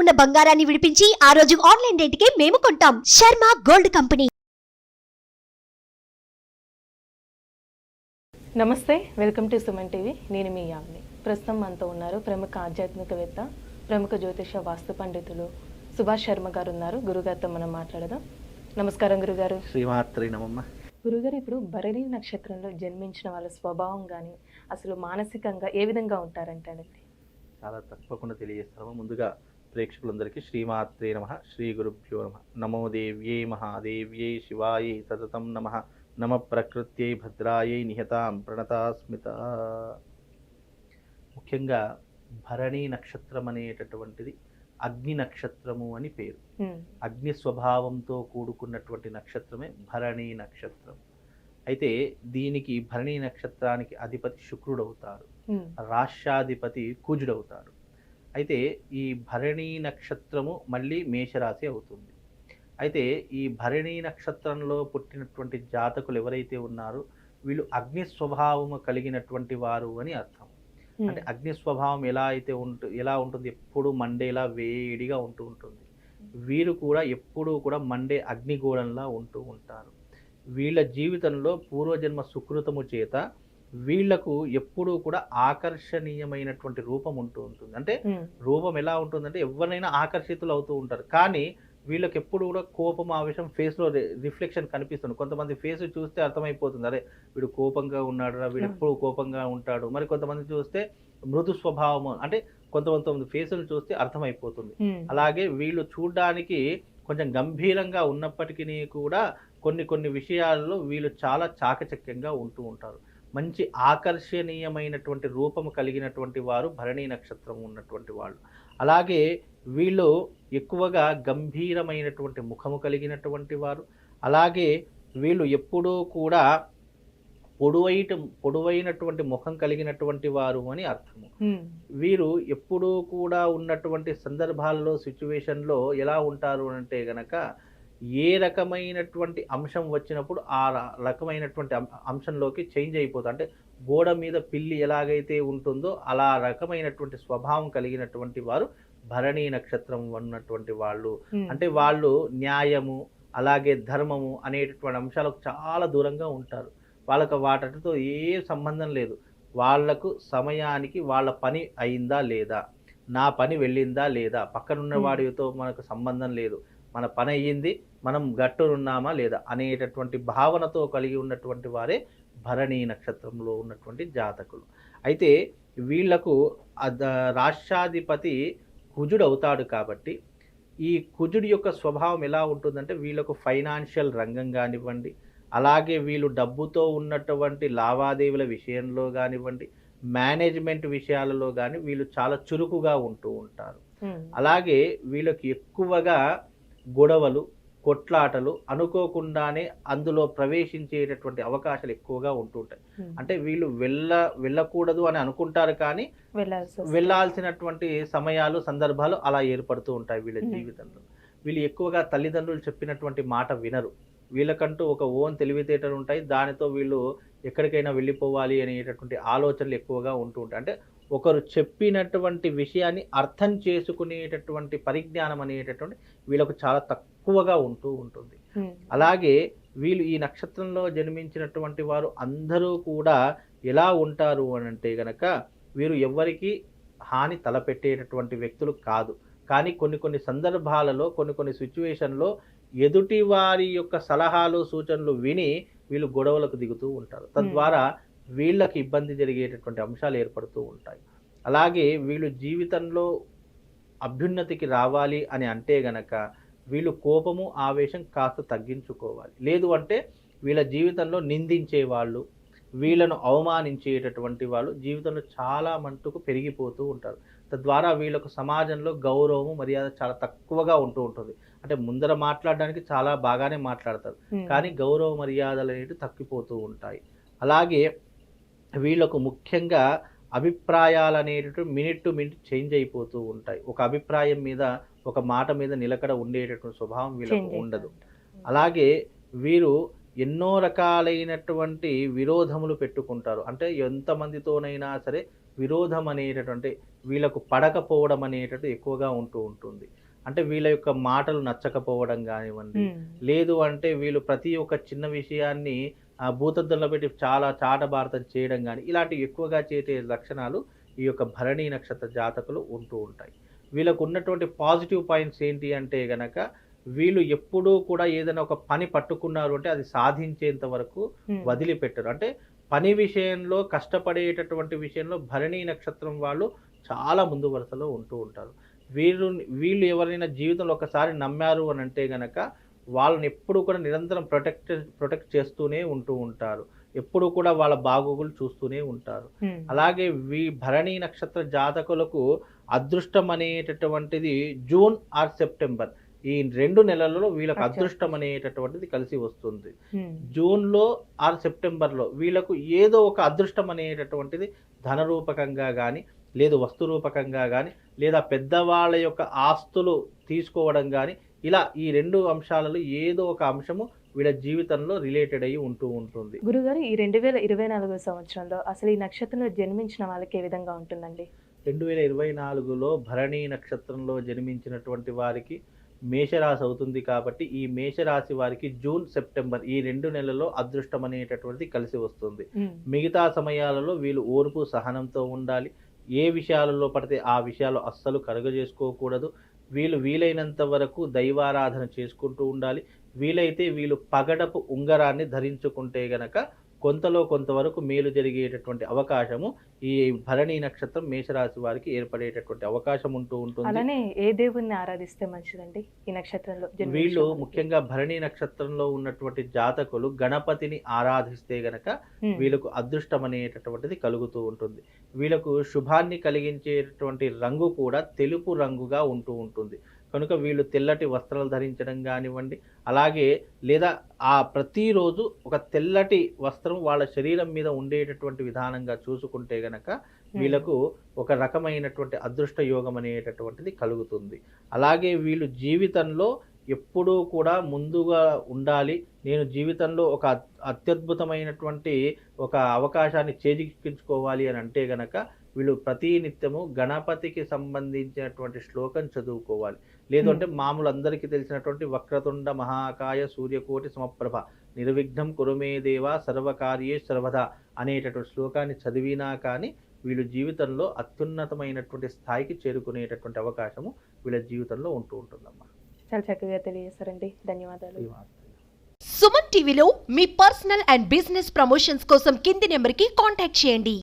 ఉన్న బంగారాన్ని విడిపించి ఆ రోజు ఆన్లైన్ రేటుకే మేము కొంటాం. Sharma gold company. నమస్తే వెల్కమ్ టు సుమన్ టీవీ. నేను మీ యామిని. ప్రస్తుతం మనతో ఉన్నారు ప్రముఖ ఆధ్యాత్మికవేత్త ప్రముఖ జ్యోతిష వాస్తు పండితులు సుభాష్ శర్మ గారు ఉన్నారు గురుగారితో మనం మాట్లాడదాం. నమస్కారం గురుగారు. శ్రీమాత్రి నమమ్మ గురుగారు ఇప్పుడు భరణి నక్షత్రంలో జన్మించిన వాళ్ళ స్వభావం కానీ అసలు మానసికంగా ఏ విధంగా ఉంటారంటారండి చాలా తప్పకుండా తెలియజేస్తాము ముందుగా ప్రేక్షకులందరికీ శ్రీమాత్రే నమ శ్రీ గురుభ్యో నమ. నమో దేవ్యై మహాదేవ్యై శివాయై సతతం నమ. నమ ప్రకృత్యై భద్రాయై నిహతాం ప్రణతాస్మిత. ముఖ్యంగా భరణి నక్షత్రం అనేటటువంటిది అగ్ని నక్షత్రము అని పేరు. అగ్ని స్వభావంతో కూడుకున్నటువంటి నక్షత్రమే భరణి నక్షత్రం. అయితే దీనికి భరణి నక్షత్రానికి అధిపతి శుక్రుడవుతారు. రాష్ట్రాధిపతి కుజుడవుతాడు అయితే ఈ భరణి నక్షత్రము మళ్ళీ మేషరాశి అవుతుంది. అయితే ఈ భరణి నక్షత్రంలో పుట్టినటువంటి జాతకులు ఎవరైతే ఉన్నారో వీళ్ళు అగ్ని స్వభావము కలిగినటువంటి వారు అని అర్థం. అంటే అగ్ని స్వభావం ఎలా అయితే ఉంటు ఎలా ఉంటుంది? ఎప్పుడు మండేలా వేడిగా ఉంటూ ఉంటుంది. వీరు కూడా ఎప్పుడూ కూడా మండే అగ్నిగోళంలా ఉంటూ ఉంటారు. వీళ్ళ జీవితంలో పూర్వజన్మ సుకృతము చేత వీళ్ళకు ఎప్పుడూ కూడా ఆకర్షణీయమైనటువంటి రూపం ఉంటూ ఉంటుంది. అంటే రూపం ఎలా ఉంటుందంటే ఎవరినైనా ఆకర్షితులు అవుతూ ఉంటారు. కానీ వీళ్ళకి ఎప్పుడు కూడా కోపం ఆవేశం ఫేస్లో రిఫ్లెక్షన్ కనిపిస్తుంది. కొంతమంది ఫేస్ చూస్తే అర్థమైపోతుంది. అరే వీడు కోపంగా ఉన్నాడు వీడు ఎప్పుడు కోపంగా ఉంటాడు. మరి కొంతమంది చూస్తే మృదు స్వభావము అంటే కొంతమంది ఫేసులు చూస్తే అర్థమైపోతుంది. అలాగే వీళ్ళు చూడడానికి కొంచెం గంభీరంగా ఉన్నప్పటికీ కూడా కొన్ని కొన్ని విషయాల్లో వీళ్ళు చాలా చాకచక్యంగా ఉంటూ ఉంటారు. మంచి ఆకర్షణీయమైనటువంటి రూపము కలిగినటువంటి వారు భరణీ నక్షత్రం ఉన్నటువంటి వాళ్ళు. అలాగే వీళ్ళు ఎక్కువగా గంభీరమైనటువంటి ముఖము కలిగినటువంటి వారు. అలాగే వీళ్ళు ఎప్పుడూ కూడా పొడువైట పొడువైనటువంటి ముఖం కలిగినటువంటి వారు అని అర్థము. వీరు ఎప్పుడూ కూడా ఉన్నటువంటి సందర్భాల్లో సిచ్యువేషన్లో ఎలా ఉంటారు అంటే గనక ఏ రకమైనటువంటి అంశం వచ్చినప్పుడు ఆ రకమైనటువంటి అంశంలోకి చేంజ్ అయిపోతుంది అంటే గోడ మీద పిల్లి ఎలాగైతే ఉంటుందో అలా రకమైనటువంటి స్వభావం కలిగినటువంటి వారు భరణీ నక్షత్రం ఉన్నటువంటి వాళ్ళు. అంటే వాళ్ళు న్యాయము అలాగే ధర్మము అనేటటువంటి అంశాలకు చాలా దూరంగా ఉంటారు. వాళ్ళకు వాటితో ఏ సంబంధం లేదు. వాళ్ళకు సమయానికి వాళ్ళ పని అయిందా లేదా? నా పని వెళ్ళిందా లేదా? పక్కనున్న. వాడితో మనకు సంబంధం లేదు. మన పని అయ్యింది మనం గట్టునున్నామా లేదా అనేటటువంటి భావనతో కలిగి ఉన్నటువంటి వారే భరణీ నక్షత్రంలో ఉన్నటువంటి జాతకులు. అయితే వీళ్ళకు రాష్ట్రాధిపతి కుజుడు అవుతాడు కాబట్టి ఈ కుజుడి యొక్క స్వభావం ఎలా ఉంటుందంటే వీళ్ళకు ఫైనాన్షియల్ రంగం కానివ్వండి అలాగే వీళ్ళు డబ్బుతో ఉన్నటువంటి లావాదేవీల విషయంలో కానివ్వండి మేనేజ్మెంట్ విషయాలలో కానీ వీళ్ళు చాలా చురుకుగా ఉంటూ ఉంటారు. అలాగే వీళ్ళకి ఎక్కువగా గొడవలు కొట్లాటలు అనుకోకుండానే అందులో ప్రవేశించేటటువంటి అవకాశాలు ఎక్కువగా ఉంటుంటాయి. అంటే వీళ్ళు వెళ్ళ వెళ్ళకూడదు అని అనుకుంటారు కానీ. వెళ్ళాల్సినటువంటి సమయాలు సందర్భాలు అలా ఏర్పడుతూ ఉంటాయి వీళ్ళ. జీవితంలో. వీళ్ళు ఎక్కువగా తల్లిదండ్రులు చెప్పినటువంటి మాట వినరు. వీళ్ళకంటూ ఒక ఓన్ తెలివితేటలు ఉంటాయి. దానితో వీళ్ళు ఎక్కడికైనా వెళ్ళిపోవాలి అనేటటువంటి ఆలోచనలు ఎక్కువగా ఉంటూ ఉంటాయి. అంటే ఒకరు చెప్పినటువంటి విషయాన్ని అర్థం చేసుకునేటటువంటి పరిజ్ఞానం అనేటటువంటి వీళ్ళకు చాలా తక్కువగా ఉంటూ ఉంటుంది. అలాగే వీళ్ళు ఈ నక్షత్రంలో జన్మించినటువంటి వారు అందరూ కూడా ఎలా ఉంటారు అని అంటే గనక వీరు ఎవ్వరికీ హాని తలపెట్టేటటువంటి వ్యక్తులు కాదు. కానీ కొన్ని కొన్ని సందర్భాలలో కొన్ని కొన్ని సిచ్యువేషన్లో ఎదుటి వారి యొక్క సలహాలు సూచనలు విని వీళ్ళు గొడవలకు దిగుతూ ఉంటారు. తద్వారా వీళ్ళకి ఇబ్బంది జరిగేటటువంటి అంశాలు ఏర్పడుతూ ఉంటాయి. అలాగే వీళ్ళు జీవితంలో అభ్యున్నతికి రావాలి అని అంటే గనక వీళ్ళు కోపము ఆవేశం కాస్త తగ్గించుకోవాలి. లేదు అంటే వీళ్ళ జీవితంలో నిందించే వాళ్ళు వీళ్ళను అవమానించేటటువంటి వాళ్ళు జీవితంలో చాలా మట్టుకు పెరిగిపోతూ ఉంటారు. తద్వారా వీళ్ళకు సమాజంలో గౌరవము మర్యాద చాలా తక్కువగా ఉంటూ ఉంటుంది. అంటే ముందర మాట్లాడడానికి చాలా బాగానే మాట్లాడతారు. కానీ గౌరవ మర్యాదలు అనేవి తగ్గిపోతూ ఉంటాయి. అలాగే వీళ్ళకు ముఖ్యంగా అభిప్రాయాలు అనేటటువంటి మినిట్ టు మినిట్ చేంజ్ అయిపోతూ ఉంటాయి. ఒక అభిప్రాయం మీద ఒక మాట మీద నిలకడ ఉండేటటువంటి స్వభావం వీళ్ళకు ఉండదు. అలాగే వీరు ఎన్నో రకాలైనటువంటి విరోధములు పెట్టుకుంటారు. అంటే ఎంతమందితోనైనా సరే విరోధం అనేటటువంటి వీళ్ళకు పడకపోవడం అనేటట్టు ఎక్కువగా ఉంటూ ఉంటుంది. అంటే వీళ్ళ యొక్క మాటలు నచ్చకపోవడం కానివ్వండి. లేదు అంటే వీళ్ళు ప్రతి ఒక్క చిన్న విషయాన్ని భూతద్దంలో పెట్టి చాలా చాటభారతం చేయడం కానీ ఇలాంటివి ఎక్కువగా చేసే లక్షణాలు ఈ యొక్క భరణీ నక్షత్ర జాతకులు ఉంటూ ఉంటాయి. వీళ్ళకు ఉన్నటువంటి పాజిటివ్ పాయింట్స్ ఏంటి అంటే గనక వీళ్ళు ఎప్పుడూ కూడా ఏదైనా ఒక పని పట్టుకున్నారు అంటే అది సాధించేంత వరకు. వదిలిపెట్టరు. అంటే పని విషయంలో కష్టపడేటటువంటి విషయంలో భరణీ నక్షత్రం వాళ్ళు చాలా ముందు వరుసలో ఉంటూ ఉంటారు. వీళ్ళు వీళ్ళు ఎవరైనా జీవితంలో ఒకసారి నమ్మారు అని అంటే గనక వాళ్ళని ఎప్పుడు కూడా నిరంతరం ప్రొటెక్ట్ ప్రొటెక్ట్ చేస్తూనే ఉంటూ ఉంటారు. ఎప్పుడు కూడా వాళ్ళ బాగోగులు చూస్తూనే ఉంటారు. అలాగే వీ భరణీ నక్షత్ర జాతకులకు అదృష్టం అనేటటువంటిది జూన్ ఆర్ సెప్టెంబర్ ఈ రెండు నెలలలో వీళ్ళకు. అదృష్టం అనేటటువంటిది కలిసి వస్తుంది. జూన్లో ఆర్ సెప్టెంబర్లో వీళ్ళకు ఏదో ఒక అదృష్టం అనేటటువంటిది ధనరూపకంగా కానీ లేదు వస్తు రూపకంగా కానీ లేదా పెద్దవాళ్ళ యొక్క ఆస్తులు తీసుకోవడం కానీ ఇలా ఈ రెండు అంశాలలో ఏదో ఒక అంశము వీళ్ళ జీవితంలో రిలేటెడ్ అయ్యి ఉంటూ ఉంటుంది. గురుగారు ఈ రెండు వేల ఇరవై నాలుగో సంవత్సరంలో అసలు ఈ నక్షత్రంలో జన్మించిన వాళ్ళకి ఏ విధంగా ఉంటుందండి? రెండు వేల ఇరవై నాలుగులో భరణీ నక్షత్రంలో జన్మించినటువంటి వారికి మేషరాశి అవుతుంది కాబట్టి ఈ మేషరాశి వారికి జూన్ సెప్టెంబర్ ఈ రెండు నెలల్లో అదృష్టం అనేటటువంటిది కలిసి వస్తుంది. మిగతా సమయాలలో వీళ్ళు ఓర్పు సహనంతో ఉండాలి. ఏ విషయాలలో పడితే ఆ విషయాలు అస్సలు కలుగజేసుకోకూడదు. వీళ్ళు వీలైనంత వరకు దైవారాధన చేసుకుంటూ ఉండాలి. వీలైతే వీళ్ళు పగడపు ఉంగరాన్ని ధరించుకుంటే గనక కొంతలో కొంతవరకు మేలు జరిగేటటువంటి అవకాశము ఈ భరణీ నక్షత్రం మేషరాశి వారికి ఏర్పడేటటువంటి అవకాశం ఉంటూ ఉంటుంది అలానే ఏ దేవుణ్ణి ఆరాధిస్తే మంచిదండి ఈ నక్షత్రంలో వీళ్ళు? ముఖ్యంగా భరణీ నక్షత్రంలో ఉన్నటువంటి జాతకులు గణపతిని ఆరాధిస్తే గనక. వీళ్ళకు అదృష్టం అనేటటువంటిది కలుగుతూ ఉంటుంది వీళ్ళకు శుభాన్ని కలిగించేటటువంటి రంగు కూడా తెలుపు రంగుగా ఉంటూ ఉంటుంది కనుక వీళ్ళు తెల్లటి వస్త్రాలు ధరించడం కానివ్వండి అలాగే లేదా ఆ ప్రతిరోజు ఒక తెల్లటి వస్త్రం వాళ్ళ శరీరం మీద ఉండేటటువంటి విధానంగా చూసుకుంటే గనక వీళ్ళకు ఒక రకమైనటువంటి అదృష్ట యోగం అనేటటువంటిది కలుగుతుంది. అలాగే వీళ్ళు జీవితంలో ఎప్పుడూ కూడా ముందుగా ఉండాలి. నేను జీవితంలో ఒక అత్- అత్యద్భుతమైనటువంటి ఒక అవకాశాన్ని చేజిక్కించుకోవాలి అని అంటే గనక వీళ్ళు ప్రతి నిత్యము గణపతికి సంబంధించినటువంటి శ్లోకం చదువుకోవాలి. లేదు అంటే మామూలు అందరికీ తెలిసినటువంటి వక్రతుండ మహాకాయ సూర్యకోటి సమప్రభ. నిర్విఘ్నం కురుమే దేవ సర్వకార్యే సర్వదా అనేటటువంటి శ్లోకాన్ని చదివినా కానీ వీళ్ళు జీవితంలో అత్యున్నతమైనటువంటి స్థాయికి చేరుకునేటటువంటి అవకాశము వీళ్ళ జీవితంలో ఉంటూ ఉంటుందమ్మా. చాలా చక్కగా తెలియజేస్తారండి ధన్యవాదాలు. సుమన్ టీవీలో మీ పర్సనల్ అండ్ బిజినెస్ ప్రమోషన్స్ కోసం కింది నెంబర్కి కాంటాక్ట్ చేయండి.